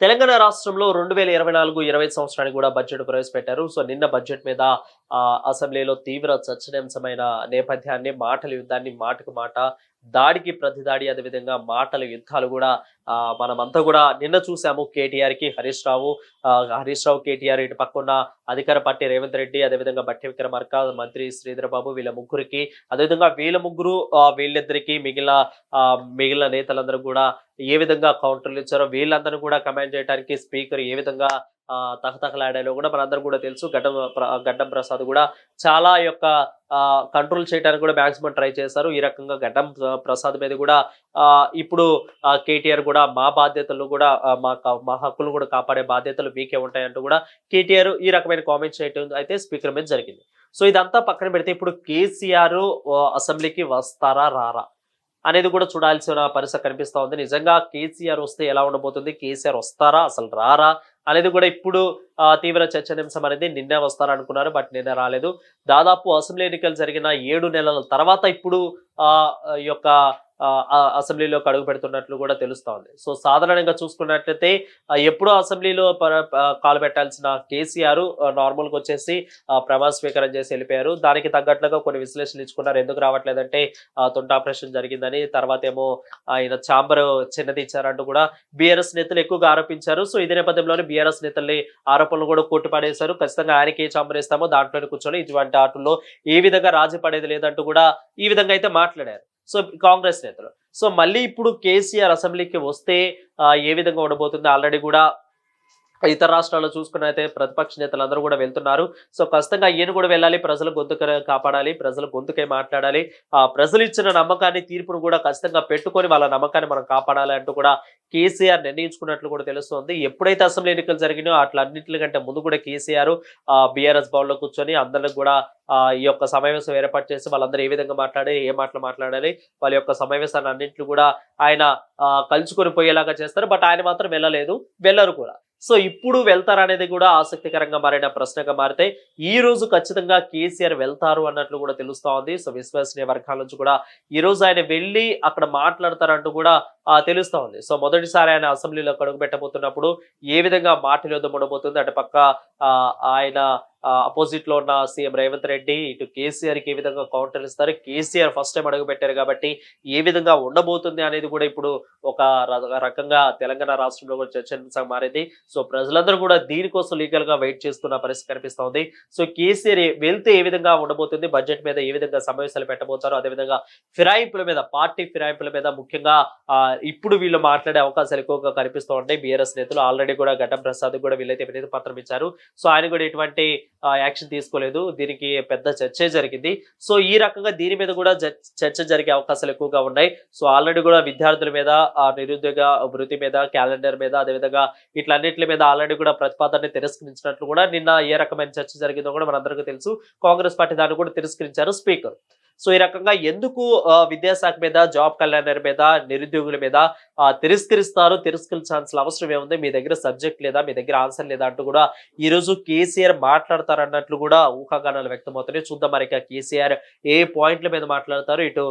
తెలంగాణ రాష్ట్రంలో రెండు వేల ఇరవై నాలుగు ఇరవై సంవత్సరానికి కూడా బడ్జెట్ ప్రవేశపెట్టారు. సో నిన్న బడ్జెట్ మీద ఆ, అసెంబ్లీలో తీవ్ర చర్చనీయాంశమైన నేపథ్యాన్ని మాటల యుద్ధాన్ని మాటకు మాట దాడికి ప్రతిదాడి అదేవిధంగా మాటల యుద్ధాలు కూడా ఆ, మనమంతా కూడా నిన్న చూసాము కేటీఆర్కి హరీష్ రావు హరీష్ రావు కేటీఆర్ ఇటు పక్కన అధికార పార్టీ రేవంత్ రెడ్డి అదేవిధంగా భట్టి విక్రమార్క మంత్రి శ్రీధర్ బాబు వీళ్ళ ముగ్గురికి అదేవిధంగా వీళ్ళ ముగ్గురు ఆ, వీళ్ళిద్దరికి మిగిలిన ఆ, మిగిలిన నేతలందరూ కూడా ఏ విధంగా కౌంటర్లు ఇచ్చారో వీళ్ళందరూ కూడా కమాండ్ చేయడానికి స్పీకర్ ఏ విధంగా తహతహలాడాలో కూడా మనందరూ కూడా తెలుసు. గడ్డం గడ్డం ప్రసాద్ కూడా చాలా యొక్క కంట్రోల్ చేయడానికి కూడా మాక్సిమం ట్రై చేశారు. ఈ రకంగా గడ్డం ప్రసాద్ మీద కూడా ఆ, ఇప్పుడు కేటీఆర్ కూడా మా బాధ్యతలు కూడా మా మా హక్కులు కూడా కాపాడే బాధ్యతలు మీకే ఉంటాయంటూ కూడా కేటీఆర్ ఈ రకమైన కామెంట్స్ చేయడం అయితే స్పీకర్ మీద జరిగింది. సో ఇదంతా పక్కన పెడితే ఇప్పుడు కేసీఆర్ అసెంబ్లీకి వస్తారా రారా? అనేది కూడా చూడాల్సిన పరిస్థితి కనిపిస్తూ ఉంది. నిజంగా కేసీఆర్ వస్తే ఎలా ఉండబోతుంది? కేసీఆర్ వస్తారా? అసలు రారా? అనేది కూడా ఇప్పుడు ఆ, తీవ్ర చర్చనీయాంశం అనేది నిన్నే వస్తారా అనుకున్నారు బట్ నిన్న రాలేదు. దాదాపు అసెంబ్లీ ఎన్నికలు జరిగిన ఏడు నెలల తర్వాత ఇప్పుడు ఆ ఈ యొక్క అసెంబ్లీలోకి అడుగు పెడుతున్నట్లు కూడా తెలుస్తా ఉంది. సో సాధారణంగా చూసుకున్నట్లయితే ఎప్పుడో అసెంబ్లీలో కాలు పెట్టాల్సిన కేసీఆర్ నార్మల్గా వచ్చేసి ప్రమాణ స్వీకారం చేసి వెళ్ళిపోయారు. దానికి తగ్గట్లుగా కొన్ని విశ్లేషణలు ఇచ్చుకున్నారు. ఎందుకు రావట్లేదంటే ఆ, తొంట ఆపరేషన్ జరిగిందని తర్వాత ఏమో ఆయన ఛాంబర్ చిన్నది ఇచ్చారంటూ కూడా బీఆర్ఎస్ నేతలు ఎక్కువగా ఆరోపించారు. సో ఇదే నేపథ్యంలోనే బీఆర్ఎస్ నేతల్ని ఆరోపణలు కూడా కొట్టుపడేశారు ఖచ్చితంగా ఆయనకి ఏ ఛాంబర్ ఇస్తామో దాంట్లోనే కూర్చొని ఇటువంటి ఆటల్లో ఏ విధంగా రాజీ పడేది లేదంటూ కూడా ఈ విధంగా అయితే మాట్లాడారు. సో కాంగ్రెస్ నేతలు. సో మళ్ళీ ఇప్పుడు కేసీఆర్ అసెంబ్లీకి వస్తే ఏ విధంగా ఉండబోతుంది? ఆల్రెడీ కూడా ఇతర రాష్ట్రాల్లో చూసుకున్నైతే ప్రతిపక్ష నేతలు అందరూ కూడా వెళ్తున్నారు. సో ఖచ్చితంగా ఈయన కూడా వెళ్ళాలి ప్రజల గొంతుక కాపాడాలి ప్రజల గొంతుకే మాట్లాడాలి. ఆ ప్రజలు ఇచ్చిన నమ్మకాన్ని తీర్పును కూడా ఖచ్చితంగా పెట్టుకొని వాళ్ళ నమ్మకాన్ని మనం కాపాడాలి అంటూ కూడా కేసీఆర్ నిర్ణయించుకున్నట్లు కూడా తెలుస్తుంది. ఎప్పుడైతే అసెంబ్లీ ఎన్నికలు జరిగినో అట్లా అన్నింటికంటే ముందు కూడా కేసీఆర్ బీఆర్ఎస్ భవన్లో కూర్చొని అందరికి కూడా ఆ, ఈ యొక్క సమావేశం ఏర్పాటు చేసి వాళ్ళందరూ ఏ విధంగా మాట్లాడి ఏ మాటలు మాట్లాడాలి వాళ్ళ యొక్క సమావేశాన్ని అన్నింటిని కూడా ఆయన ఆ, కలుసుకొని పోయేలాగా చేస్తారు. బట్ ఆయన మాత్రం వెళ్ళలేదు వెళ్ళరు కూడా. సో ఇప్పుడు వెళ్తారనేది కూడా ఆసక్తికరంగా మారిన ప్రశ్నగా మారితే ఈ రోజు ఖచ్చితంగా కేసీఆర్ వెళ్తారు అన్నట్లు కూడా తెలుస్తా ఉంది. సో విశ్వసనీయ వర్గాల నుంచి కూడా ఈ రోజు ఆయన వెళ్ళి అక్కడ మాట్లాడతారంటూ కూడా తెలుస్తా ఉంది. సో మొదటిసారి ఆయన అసెంబ్లీలో కడుగు పెట్టబోతున్నప్పుడు ఏ విధంగా మాటలు యుద్ధం ఉండబోతుంది అటు పక్క ఆ, ఆయన అపోజిట్లో ఉన్న సీఎం రేవంత్ రెడ్డి ఇటు కేసీఆర్కి ఏ విధంగా కౌంటర్ ఇస్తారు? కేసీఆర్ ఫస్ట్ టైం అడుగు పెట్టారు కాబట్టి ఏ విధంగా ఉండబోతుంది అనేది కూడా ఇప్పుడు ఒక రకంగా తెలంగాణ రాష్ట్రంలో కూడా చర్చ మారింది. సో ప్రజలందరూ కూడా దీనికోసం లీగల్గా వెయిట్ చేస్తున్న పరిస్థితి కనిపిస్తా ఉంది సో కేసీఆర్ ఏ- వెళ్తే ఏ విధంగా ఉండబోతుంది? బడ్జెట్ మీద ఏ విధంగా సమావేశాలు పెట్టబోతారు అదేవిధంగా ఫిరాయింపుల మీద పార్టీ ఫిరాయింపుల మీద ముఖ్యంగా ఇప్పుడు వీళ్ళు మాట్లాడే అవకాశాలు ఎక్కువగా కనిపిస్తూ ఉంటాయి బీఆర్ఎస్ నేతలు ఆల్రెడీ కూడా ఘటం ప్రసాద్ కూడా వీళ్ళైతే వినతి పత్రం ఇచ్చారు. సో ఆయన కూడా ఇటువంటి యాక్షన్ తీసుకోలేదు. దీనికి పెద్ద చర్చే జరిగింది. సో ఈ రకంగా దీని మీద కూడా చర్చ జరిగే అవకాశాలు ఎక్కువగా ఉన్నాయి. సో ఆల్రెడీ కూడా విద్యార్థుల మీద ఆ, నిరుద్యోగ వృత్తి మీద క్యాలెండర్ మీద అదేవిధంగా ఇట్లన్నిటి మీద ఆల్రెడీ కూడా ప్రతిపాదనని తిరస్కరించినట్లు కూడా నిన్న ఏ రకమైన చర్చ జరిగిందో కూడా మనందరికీ తెలుసు. కాంగ్రెస్ పార్టీ దాన్ని కూడా తిరస్కరించారు స్పీకర్. సో ఈ రకంగా ఎందుకు ఆ, విద్యాశాఖ మీద జాబ్ కళ్యాణర్ మీద నిరుద్యోగుల మీద తిరస్కరిస్తారు? తిరస్కరించాల్సిన అవసరం ఏముంది? మీ దగ్గర సబ్జెక్ట్ లేదా మీ దగ్గర ఆన్సర్ లేదా అంటూ కూడా ఈ రోజు కేసీఆర్ మాట్లాడతారన్నట్లు కూడా ఊహాగానాలు వ్యక్తమవుతున్నాయి. చూద్దాం మరి కేసీఆర్ ఏ పాయింట్ల మీద మాట్లాడతారు? ఇటు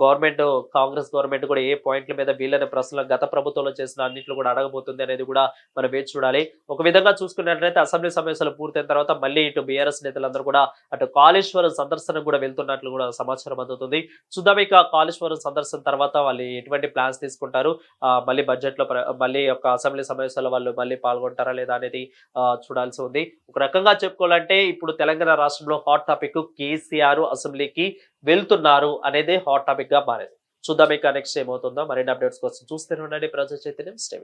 గవర్నమెంట్ కాంగ్రెస్ గవర్నమెంట్ కూడా ఏ పాయింట్ల మీద వీళ్ళని ప్రశ్నలు గత ప్రభుత్వంలో చేసిన అన్నింటిలో కూడా అడగబోతుంది అనేది కూడా మనం వేచి చూడాలి. ఒక విధంగా చూసుకున్నట్లయితే అసెంబ్లీ సమావేశాలు పూర్తయిన తర్వాత మళ్ళీ ఇటు బీఆర్ఎస్ నేతలందరూ కూడా అటు కాళేశ్వరం సందర్శన కూడా వెళ్తున్నట్లు కూడా సమాచారం అందుతుంది. చూద్దాం ఇక కాళేశ్వరం సందర్శన తర్వాత వాళ్ళు ఎటువంటి ప్లాన్స్ తీసుకుంటారు? మళ్ళీ బడ్జెట్లో మళ్ళీ యొక్క అసెంబ్లీ సమావేశాల్లో వాళ్ళు మళ్ళీ పాల్గొంటారా లేదా అనేది చూడాల్సి ఉంది. ఒక రకంగా చెప్పుకోవాలంటే ఇప్పుడు తెలంగాణ రాష్ట్రంలో హాట్ టాపిక్ కేసీఆర్ అసెంబ్లీకి వెళ్తున్నారు అనేది హాట్ టాపిక్గా మారింది. చూద్దాం ఇక నెక్స్ట్ ఏమవుతుందో మరిన్ని అప్డేట్స్ కోసం చూస్తూనే ఉండండి. ప్రజా చైతన్యం స్టే